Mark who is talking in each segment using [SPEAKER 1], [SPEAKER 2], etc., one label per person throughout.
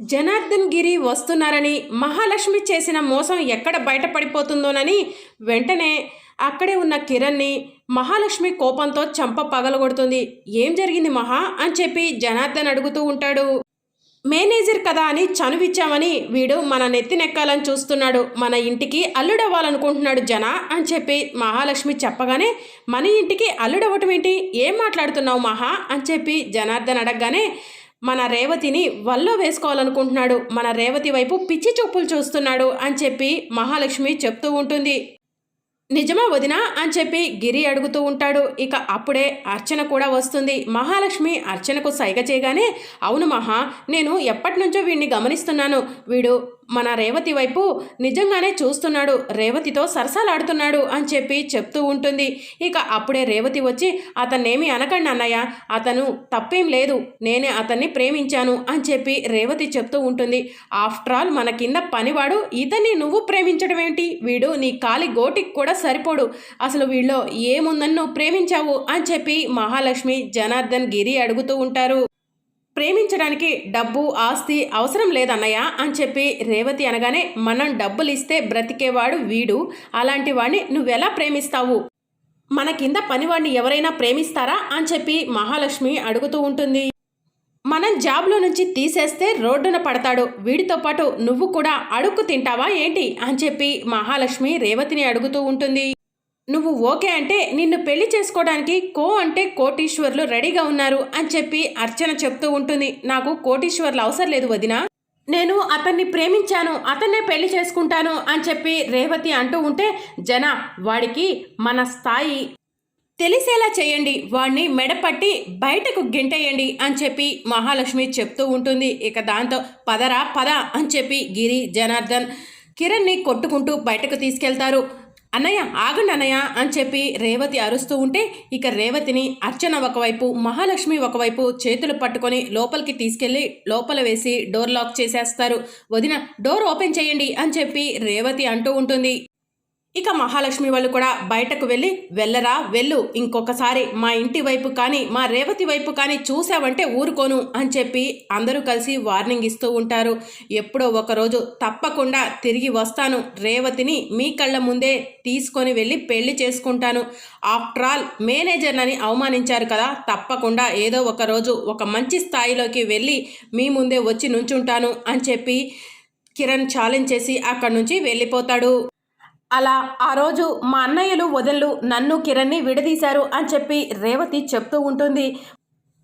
[SPEAKER 1] జనార్దన్ గిరి వస్తున్నారని మహాలక్ష్మి చేసిన మోసం ఎక్కడ బయటపడిపోతుందోనని వెంటనే అక్కడే ఉన్న కిరణ్ని మహాలక్ష్మి కోపంతో చంప పగలగొడుతుంది. ఏం జరిగింది మహా? అని చెప్పి జనార్దన్ అడుగుతూ ఉంటాడు. మేనేజర్ కదా అని చనువిచ్చామని వీడు మన నెత్తినెక్కాలని చూస్తున్నాడు. మన ఇంటికి అల్లుడవ్వాలనుకుంటున్నాడు జన అని చెప్పి మహాలక్ష్మి చెప్పగానే మన ఇంటికి అల్లుడవ్వటం ఏంటి? ఏం మాట్లాడుతున్నావు మహా? అని చెప్పి జనార్దన్ అడగగానే మన రేవతిని వల్లో వేసుకోవాలనుకుంటున్నాడు. మన రేవతి వైపు పిచ్చి చూపులు చూస్తున్నాడు అని చెప్పి మహాలక్ష్మి చెప్తూ ఉంటుంది. నిజమా వదినా అని చెప్పి గిరి అడుగుతూ ఉంటాడు. ఇక అప్పుడే అర్చన కూడా వస్తుంది. మహాలక్ష్మి అర్చనకు సైగ చేయగానే అవును మహా నేను ఎప్పటి నుంచో వీడిని గమనిస్తున్నాను. వీడు మన రేవతి వైపు నిజంగానే చూస్తున్నాడు. రేవతితో సరసాలాడుతున్నాడు అని చెప్పి చెప్తూ ఉంటుంది. ఇక అప్పుడే రేవతి వచ్చి అతన్నేమి అనకండి అన్నయ్య. అతను తప్పేం లేదు. నేనే అతన్ని ప్రేమించాను అని చెప్పి రేవతి చెప్తూ ఉంటుంది. ఆఫ్టర్ ఆల్ మన కింద పనివాడు ఇతన్ని నువ్వు ప్రేమించడం ఏంటి? వీడు నీ కాలి గోటికి కూడా సరిపోడు. అసలు వీళ్ళో ఏముందని నువ్వు ప్రేమించావు? అని చెప్పి మహాలక్ష్మి జనార్దన్ గిరి అడుగుతూ ఉంటారు. ప్రేమించడానికి డబ్బు ఆస్తి అవసరం లేదన్నయ్య అని చెప్పి రేవతి అనగానే మనం డబ్బులు ఇస్తే బ్రతికేవాడు వీడు. అలాంటి వాడిని నువ్వెలా ప్రేమిస్తావు? మన కింద పనివాడిని ఎవరైనా ప్రేమిస్తారా అని చెప్పి మహాలక్ష్మి అడుగుతూ ఉంటుంది. మనం జాబ్లో నుంచి తీసేస్తే రోడ్డున పడతాడు. వీడితో పాటు నువ్వు కూడా అడుక్కు తింటావా ఏంటి? అని చెప్పి మహాలక్ష్మి రేవతిని అడుగుతూ ఉంటుంది. నువ్వు ఓకే అంటే నిన్ను పెళ్ళి చేసుకోవడానికి కో అంటే కోటీశ్వర్లు రెడీగా ఉన్నారు అని చెప్పి అర్చన చెప్తూ ఉంటుంది. నాకు కోటీశ్వర్లు అవసరం లేదు వదినా. నేను అతన్ని ప్రేమించాను అతన్నే పెళ్ళి చేసుకుంటాను అని చెప్పి రేవతి అంటూ ఉంటే జన వాడికి మన స్థాయి తెలిసేలా చేయండి వాణ్ణి మెడపట్టి బయటకు గింటేయండి అని చెప్పి మహాలక్ష్మి చెప్తూ ఉంటుంది. ఇక దాంతో పదరా పద అని చెప్పి గిరి జనార్దన్ కిరణ్ని కొట్టుకుంటూ బయటకు తీసుకెళ్తారు. అన్నయ్య ఆగండి అన్నయ్య అని చెప్పి రేవతి అరుస్తూ ఉంటే ఇక రేవతిని అర్చన ఒకవైపు మహాలక్ష్మి ఒకవైపు చేతులు పట్టుకొని లోపలికి తీసుకెళ్ళి లోపల వేసి డోర్ లాక్ చేసేస్తారు. వదిన డోర్ ఓపెన్ చేయండి అని చెప్పి రేవతి అంటూ ఉంటుంది. ఇక మహాలక్ష్మి వాళ్ళు కూడా బయటకు వెళ్ళి వెళ్ళరా వెళ్ళు. ఇంకొకసారి మా ఇంటి వైపు కానీ మా రేవతి వైపు కానీ చూసావంటే ఊరుకోను అని చెప్పి అందరూ కలిసి వార్నింగ్ ఇస్తూ ఉంటారు. ఎప్పుడో ఒకరోజు తప్పకుండా తిరిగి వస్తాను. రేవతిని మీ కళ్ళ ముందే తీసుకొని వెళ్ళి పెళ్ళి చేసుకుంటాను. ఆఫ్టర్ ఆల్ మేనేజర్నని అవమానించారు కదా. తప్పకుండా ఏదో ఒక రోజు ఒక మంచి స్థాయిలోకి వెళ్ళి మీ ముందే వచ్చి నుంచుంటాను అని చెప్పి కిరణ్ ఛాలెంజ్ చేసి అక్కడి నుంచి వెళ్ళిపోతాడు. అలా ఆ రోజు మా అన్నయ్యలు వదళ్ళు నన్ను కిరణ్ని విడదీశారు అని చెప్పి రేవతి చెప్తూ ఉంటుంది.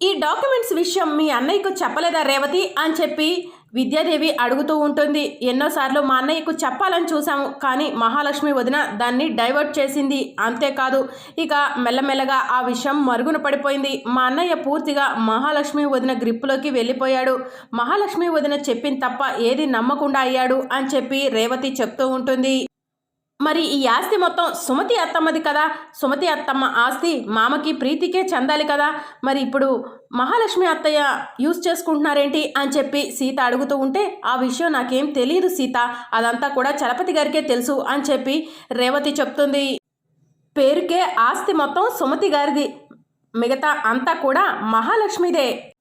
[SPEAKER 1] ఈ డాక్యుమెంట్స్ విషయం మీ అన్నయ్యకు చెప్పలేదా రేవతి అని చెప్పి విద్యాదేవి అడుగుతూ ఉంటుంది. ఎన్నోసార్లు మా అన్నయ్యకు చెప్పాలని చూసాము కానీ మహాలక్ష్మి వదిన దాన్ని డైవర్ట్ చేసింది అంతేకాదు. ఇక మెల్లమెల్లగా ఆ విషయం మరుగున పడిపోయింది. మా అన్నయ్య పూర్తిగా మహాలక్ష్మి వదిన గ్రిప్పులోకి వెళ్ళిపోయాడు. మహాలక్ష్మి వదిన చెప్పిన తప్ప ఏది నమ్మకుండా అయ్యాడు అని చెప్పి రేవతి చెప్తూ ఉంటుంది. మరి ఈ ఆస్తి మొత్తం సుమతి అత్తమ్మది కదా? సుమతి అత్తమ్మ ఆస్తి మామకి ప్రీతికే చెందాలి కదా? మరి ఇప్పుడు మహాలక్ష్మి అత్తయ్య యూజ్ చేసుకుంటున్నారేంటి అని చెప్పి సీత అడుగుతూ ఉంటే ఆ విషయం నాకేం తెలియదు సీత. అదంతా కూడా చలపతి గారికే తెలుసు అని చెప్పి రేవతి చెప్తుంది. పేరుకే ఆస్తి మొత్తం సుమతి గారిది. మిగతా అంతా కూడా మహాలక్ష్మిదే.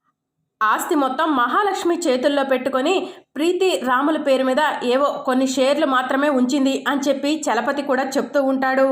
[SPEAKER 1] ఆస్తి మొత్తం మహాలక్ష్మి చేతుల్లో పెట్టుకొని ప్రీతి రాముల పేరు మీద ఏవో కొన్ని షేర్లు మాత్రమే ఉంచింది అని చెప్పి చలపతి కూడా చెప్తూ ఉంటాడు.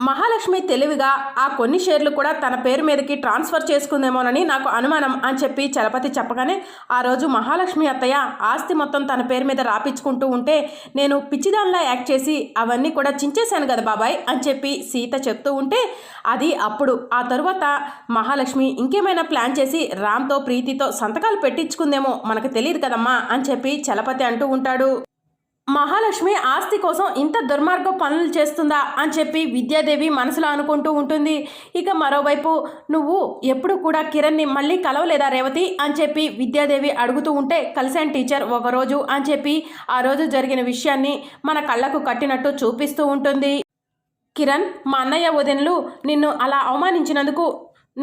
[SPEAKER 1] మహాలక్ష్మి తెలివిగా ఆ కొన్ని షేర్లు కూడా తన పేరు మీదకి ట్రాన్స్ఫర్ చేసుకుందేమోనని నాకు అనుమానం అని చెప్పి చలపతి చెప్పగానే ఆ రోజు మహాలక్ష్మి అత్తయ్య ఆస్తి మొత్తం తన పేరు మీద రాపించుకుంటూ ఉంటే నేను పిచ్చిదానిలా యాక్ట్ చేసి అవన్నీ కూడా చించేశాను కదా బాబాయ్ అని చెప్పి సీత చెప్తూ ఉంటే అది అప్పుడు. ఆ తరువాత మహాలక్ష్మి ఇంకేమైనా ప్లాన్ చేసి రామ్తో ప్రీతితో సంతకాలు పెట్టించుకుందేమో మనకు తెలియదు కదమ్మా అని చెప్పి చలపతి అంటూ ఉంటాడు. మహాలక్ష్మి ఆస్తి కోసం ఇంత దుర్మార్గ పనులు చేస్తుందా అని చెప్పి విద్యాదేవి మనసులో అనుకుంటూ ఉంటుంది. ఇక మరోవైపు నువ్వు ఎప్పుడు కూడా కిరణ్ని మళ్ళీ కలవలేదా రేవతి అని చెప్పి విద్యాదేవి అడుగుతూ ఉంటే కలిశాను టీచర్ ఒకరోజు అని చెప్పి ఆ రోజు జరిగిన విషయాన్ని మన కళ్ళకు కట్టినట్టు చూపిస్తూ ఉంటుంది. కిరణ్ మా అన్నయ్య వదినలు నిన్ను అలా అవమానించినందుకు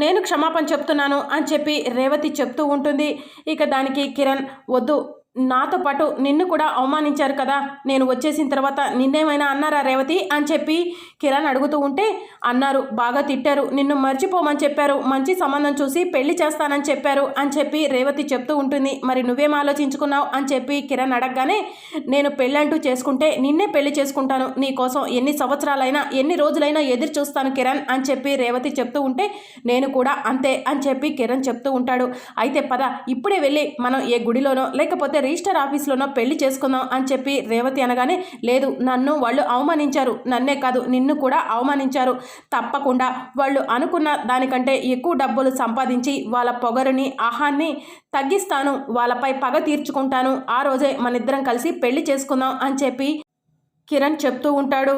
[SPEAKER 1] నేను క్షమాపణ చెప్తున్నాను అని చెప్పి రేవతి చెప్తూ ఉంటుంది. ఇక దానికి కిరణ్ వద్దు నాతో పాటు నిన్ను కూడా అవమానించారు కదా. నేను వచ్చేసిన తర్వాత నిన్నేమైనా అన్నారా రేవతి? అని చెప్పి కిరణ్ అడుగుతూ ఉంటే అన్నారు బాగా తిట్టారు. నిన్ను మర్చిపోమని చెప్పారు. మంచి సంబంధం చూసి పెళ్ళి చేస్తానని చెప్పారు అని చెప్పి రేవతి చెప్తూ ఉంటుంది. మరి నువ్వేం ఆలోచించుకున్నావు? అని చెప్పి కిరణ్ అడగగానే నేను పెళ్ళంటూ చేసుకుంటే నిన్నే పెళ్ళి చేసుకుంటాను. నీ కోసం ఎన్ని సంవత్సరాలైనా ఎన్ని రోజులైనా ఎదురు చూస్తాను కిరణ్ అని చెప్పి రేవతి చెప్తూ ఉంటే నేను కూడా అంతే అని చెప్పి కిరణ్ చెప్తూ ఉంటాడు. అయితే పద ఇప్పుడే వెళ్ళి మనం ఏ గుడిలోనో లేకపోతే రిజిస్టర్ ఆఫీస్లోనో పెళ్ళి చేసుకుందాం అని చెప్పి రేవతి అనగానే లేదు నన్ను వాళ్ళు అవమానించారు. నన్నే కాదు నిన్ను కూడా అవమానించారు. తప్పకుండా వాళ్ళు అనుకున్న దానికంటే ఎక్కువ డబ్బులు సంపాదించి వాళ్ళ పొగరుని ఆహాన్ని తగ్గిస్తాను. వాళ్ళపై పగ తీర్చుకుంటాను. ఆ రోజే మనిద్దరం కలిసి పెళ్ళి చేసుకుందాం అని చెప్పి కిరణ్ చెప్తూ ఉంటాడు.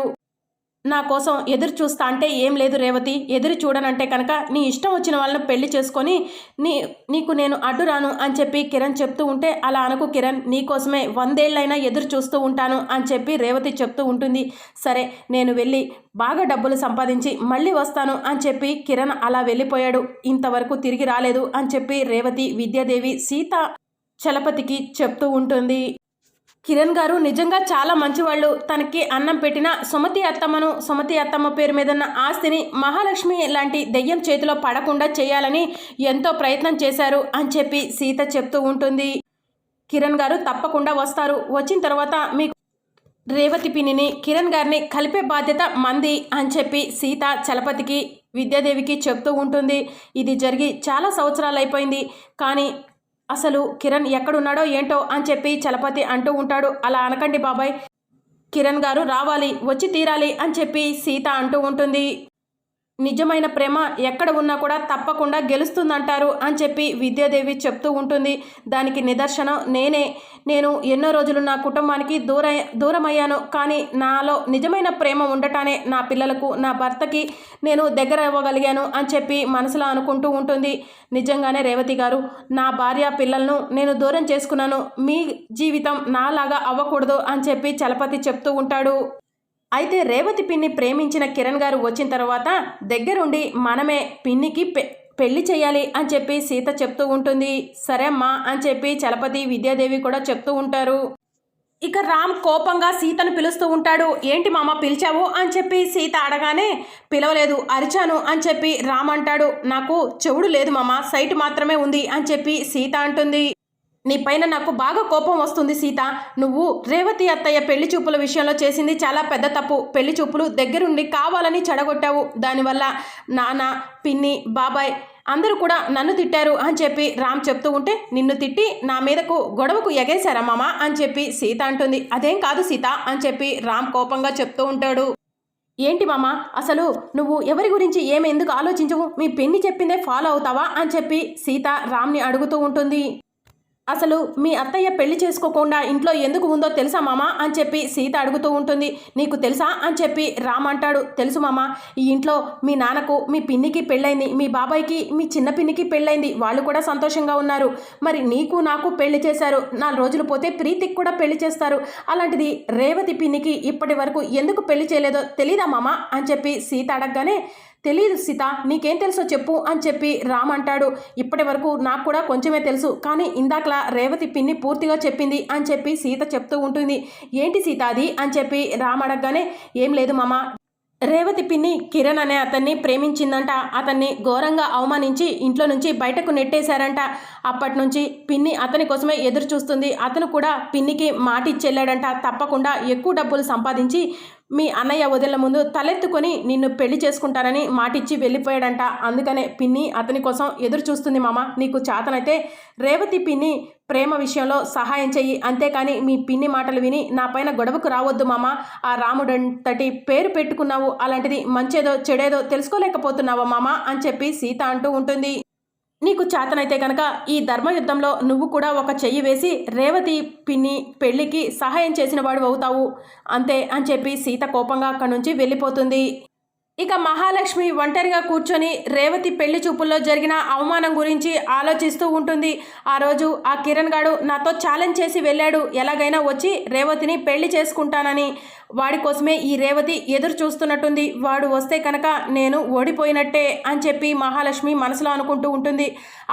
[SPEAKER 1] నా కోసం ఎదురు చూస్తా అంటే ఏం లేదు రేవతి. ఎదురు చూడనంటే కనుక నీ ఇష్టం వచ్చిన వాళ్ళని పెళ్ళి చేసుకొని నీ నీకు నేను అడ్డు రాను అని చెప్పి కిరణ్ చెప్తూ ఉంటే అలా అనుకు కిరణ్ నీకోసమే వందేళ్ళైనా ఎదురు చూస్తూ ఉంటాను అని చెప్పి రేవతి చెప్తూ ఉంటుంది. సరే నేను వెళ్ళి బాగా డబ్బులు సంపాదించి మళ్ళీ వస్తాను అని చెప్పి కిరణ్ అలా వెళ్ళిపోయాడు. ఇంతవరకు తిరిగి రాలేదు అని చెప్పి రేవతి విద్యాదేవి సీత చలపతికి చెప్తూ ఉంటుంది. కిరణ్ గారు నిజంగా చాలా మంచివాళ్ళు. తనకి అన్నం పెట్టిన సుమతి అత్తమ్మను సుమతి అత్తమ్మ పేరు మీద ఉన్న ఆస్తిని మహాలక్ష్మి లాంటి దెయ్యం చేతిలో పడకుండా చేయాలని ఎంతో ప్రయత్నం చేశారు అని చెప్పి సీత చెప్తూ ఉంటుంది. కిరణ్ గారు తప్పకుండా వస్తారు. వచ్చిన తర్వాత మీకు రేవతి పిన్నిని కిరణ్ గారిని కలిపే బాధ్యత మంది అని చెప్పి సీత చలపతికి విద్యాదేవికి చెప్తూ ఉంటుంది. ఇది జరిగి చాలా సంవత్సరాలు అయిపోయింది. కానీ అసలు కిరణ్ ఎక్కడున్నాడో ఏంటో అని చెప్పి చలపతి అంటూ ఉంటాడు. అలా అనకండి బాబాయ్. కిరణ్ గారు రావాలి వచ్చి తీరాలి అని చెప్పి సీత అంటూ ఉంటుంది. నిజమైన ప్రేమ ఎక్కడ ఉన్నా కూడా తప్పకుండా గెలుస్తుందంటారు అని చెప్పి విద్యాదేవి చెప్తూ ఉంటుంది. దానికి నిదర్శనం నేనే. నేను ఎన్నో రోజులు నా కుటుంబానికి దూర దూరమయ్యాను. కానీ నాలో నిజమైన ప్రేమ ఉండటానే నా పిల్లలకు నా భర్తకి నేను దగ్గర ఇవ్వగలిగాను అని చెప్పి మనసులో అనుకుంటూ ఉంటుంది. నిజంగానే రేవతి గారు నా భార్య పిల్లలను నేను దూరం చేసుకున్నాను. మీ జీవితం నాలాగా అవ్వకూడదు అని చెప్పి చలపతి చెప్తూ ఉంటాడు. అయితే రేవతి పిన్ని ప్రేమించిన కిరణ్ గారు వచ్చిన తర్వాత దగ్గరుండి మనమే పిన్నికి పె పెళ్ళి చేయాలి అని చెప్పి సీత చెప్తూ ఉంటుంది. సరే అమ్మా అని చెప్పి చలపతి విద్యాదేవి కూడా చెప్తూ ఉంటారు. ఇక రామ్ కోపంగా సీతను పిలుస్తూ ఉంటాడు. ఏంటి మామ పిలిచావు? అని చెప్పి సీత అడగానే పిలవలేదు అరిచాను అని చెప్పి రామ్ అంటాడు. నాకు చెవుడు లేదు మామ సైట్ మాత్రమే ఉంది అని చెప్పి సీత అంటుంది. నీ పైన నాకు బాగా కోపం వస్తుంది సీత. నువ్వు రేవతి అత్తయ్య పెళ్ళి చూపుల విషయంలో చేసింది చాలా పెద్ద తప్పు. పెళ్ళి చూపులు దగ్గరుండి కావాలని చెడగొట్టావు. దానివల్ల నాన్న పిన్ని బాబాయ్ అందరూ కూడా నన్ను తిట్టారు అని చెప్పి రామ్ చెప్తూ ఉంటే నిన్ను తిట్టి నా మీదకు గొడవకు ఎగేశారా మామ అని చెప్పి సీత అంటుంది. అదేం కాదు సీత అని చెప్పి రామ్ కోపంగా చెప్తూ ఉంటాడు. ఏంటి మామ? అసలు నువ్వు ఎవరి గురించి ఏమి ఎందుకు ఆలోచించవు? మీ పెన్ని చెప్పిందే ఫాలో అవుతావా అని చెప్పి సీత రామ్ని అడుగుతూ ఉంటుంది. అసలు మీ అత్తయ్య పెళ్ళి చేసుకోకుండా ఇంట్లో ఎందుకు ఉందో తెలుసా మామ? అని చెప్పి సీత అడుగుతూ ఉంటుంది. నీకు తెలుసా? అని చెప్పి రామ్ అంటాడు. తెలుసు మామ ఈ ఇంట్లో మీ నాన్నకు మీ పిన్నికి పెళ్ళైంది మీ బాబాయ్కి మీ చిన్న పిన్నికి పెళ్ళైంది. వాళ్ళు కూడా సంతోషంగా ఉన్నారు. మరి నీకు నాకు పెళ్ళి చేశారు. నాలుగు రోజులు పోతే ప్రీతికి కూడా పెళ్ళి చేస్తారు. అలాంటిది రేవతి పిన్నికి ఇప్పటి వరకు ఎందుకు పెళ్ళి చేయలేదో తెలీదా మామ? అని చెప్పి సీత అడగగానే తెలియదు సీత నీకేం తెలుసో చెప్పు అని చెప్పి రామ్ అంటాడు. ఇప్పటి వరకు నాకు కూడా కొంచెమే తెలుసు కానీ ఇందాకలా రేవతి పిన్ని పూర్తిగా చెప్పింది అని చెప్పి సీత చెప్తూ ఉంటుంది. ఏంటి సీత అది అని చెప్పి రామ్ అడగగానే ఏం లేదు మామ. రేవతి పిన్ని కిరణ్ అనే అతన్ని ప్రేమించిందంట. అతన్ని ఘోరంగా అవమానించి ఇంట్లో నుంచి బయటకు నెట్టేశారంట. అప్పటి నుంచి పిన్ని అతని కోసమే ఎదురు చూస్తుంది. అతను కూడా పిన్నికి మాటిచ్చెళ్ళాడంట. తప్పకుండా ఎక్కువ డబ్బులు సంపాదించి మీ అన్నయ్య వదిల ముందు తలెత్తుకొని నిన్ను పెళ్ళి చేసుకుంటానని మాటిచ్చి వెళ్ళిపోయాడంట. అందుకనే పిన్ని అతని కోసం ఎదురు చూస్తుంది మామ. నీకు చేతనైతే రేవతి పిన్ని ప్రేమ విషయంలో సహాయం చెయ్యి. అంతేకాని మీ పిన్ని మాటలు విని నా పైన గొడవకు రావద్దు మామ. ఆ రాముడంతటి పేరు పెట్టుకున్నావు. అలాంటిది మంచేదో చెడేదో తెలుసుకోలేకపోతున్నావా మామ? అని చెప్పి సీత అంటూ ఉంటుంది. నీకు చేతనైతే కనుక ఈ ధర్మయుద్ధంలో నువ్వు కూడా ఒక చెయ్యి వేసి రేవతి పిన్ని పెళ్ళికి సహాయం చేసిన వాడు అవుతావు. అంతే అని చెప్పి సీత కోపంగా అక్కడి నుంచి వెళ్ళిపోతుంది. ఇక మహాలక్ష్మి ఒంటరిగా కూర్చొని రేవతి పెళ్ళి చూపుల్లో జరిగిన అవమానం గురించి ఆలోచిస్తూ ఉంటుంది. ఆ రోజు ఆ కిరణ్ గాడు నాతో ఛాలెంజ్ చేసి వెళ్ళాడు. ఎలాగైనా వచ్చి రేవతిని పెళ్ళి చేసుకుంటానని. వాడి కోసమే ఈ రేవతి ఎదురు చూస్తున్నట్టుంది. వాడు వస్తే కనుక నేను ఓడిపోయినట్టే అని చెప్పి మహాలక్ష్మి మనసులో అనుకుంటూ ఉంటుంది.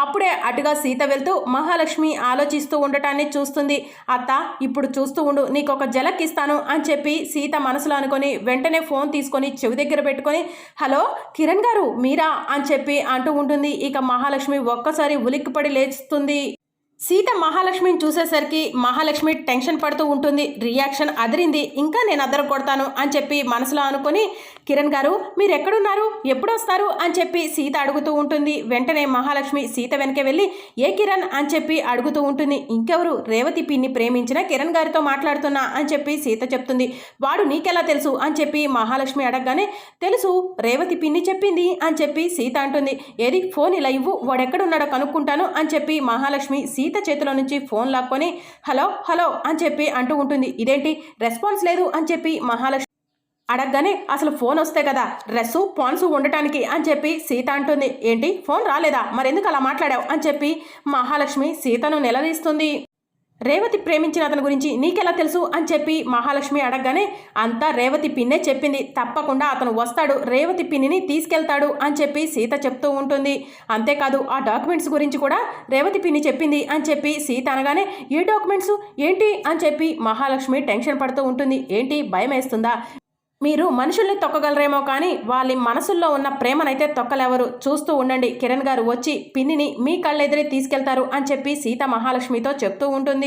[SPEAKER 1] అప్పుడే అటుగా సీత వెళ్తూ మహాలక్ష్మి ఆలోచిస్తూ ఉండటాన్ని చూస్తుంది. అత్త ఇప్పుడు చూస్తూ ఉండు నీకు ఒక జలక్ ఇస్తాను అని చెప్పి సీత మనసులో అనుకొని వెంటనే ఫోన్ తీసుకొని చెవి దగ్గర పెట్టుకొని హలో కిరణ్ గారు మీరా అని చెప్పి అంటూ ఉంటుంది. ఇక మహాలక్ష్మి ఒక్కసారి ఉలిక్కిపడి లేస్తుంది. సీత మహాలక్ష్మిని చూసేసరికి మహాలక్ష్మి టెన్షన్ పడుతూ ఉంటుంది. రియాక్షన్ అదిరింది. ఇంకా నేను అద్దరు కొడతాను అని చెప్పి మనసులో అనుకొని కిరణ్ గారు మీరు ఎక్కడున్నారు ఎప్పుడు వస్తారు అని చెప్పి సీత అడుగుతూ ఉంటుంది. వెంటనే మహాలక్ష్మి సీత వెనక వెళ్ళి ఏ కిరణ్? అని చెప్పి అడుగుతూ ఉంటుంది. ఇంకెవరు? రేవతి పిన్ని ప్రేమించిన కిరణ్ గారితో మాట్లాడుతున్నా అని చెప్పి సీత చెప్తుంది. వాడు నీకెలా తెలుసు? అని చెప్పి మహాలక్ష్మి అడగగానే తెలుసు. రేవతి పిన్ని చెప్పింది అని చెప్పి సీత అంటుంది. ఏది? ఫోన్ ఇలా ఇవ్వు. వాడెక్కడున్నాడో కనుక్కుంటాను అని చెప్పి మహాలక్ష్మి సీత చేతిలో నుంచి ఫోన్ లాక్కొని హలో హలో అని చెప్పి అంటూ ఉంటుంది. ఇదేంటి? రెస్పాన్స్ లేదు అని చెప్పి మహాలక్ష్మి అడగగానే అసలు ఫోన్ వస్తే కదా డ్రెస్సు పాన్సు ఉండటానికి అని చెప్పి సీత అంటుంది. ఏంటి? ఫోన్ రాలేదా? మరెందుకు అలా మాట్లాడావు? అని చెప్పి మహాలక్ష్మి సీతను నిలదీస్తుంది. రేవతి ప్రేమించిన అతని గురించి నీకెలా తెలుసు అని చెప్పి మహాలక్ష్మి అడగగానే అంతా రేవతి పిన్నే చెప్పింది. తప్పకుండా అతను వస్తాడు. రేవతి పిన్నిని తీసుకెళ్తాడు అని చెప్పి సీత చెప్తూ ఉంటుంది. అంతేకాదు ఆ డాక్యుమెంట్స్ గురించి కూడా రేవతి పిన్ని చెప్పింది అని చెప్పి సీత అనగానే ఏ డాక్యుమెంట్స్ ఏంటి? అని చెప్పి మహాలక్ష్మి టెన్షన్ పడుతూ ఉంటుంది. ఏంటి? భయం వేస్తుందా మీరు మనుషుల్ని తొక్కగలరేమో కానీ వాళ్ళ మనసుల్లో ఉన్న ప్రేమనైతే తొక్కలేవరు? చూస్తూ ఉండండి. కిరణ్ గారు వచ్చి పిన్నిని మీ కళ్ళెదిరే తీసుకెళ్తారు అని చెప్పి సీత మహాలక్ష్మితో చెప్తూ ఉంటుంది.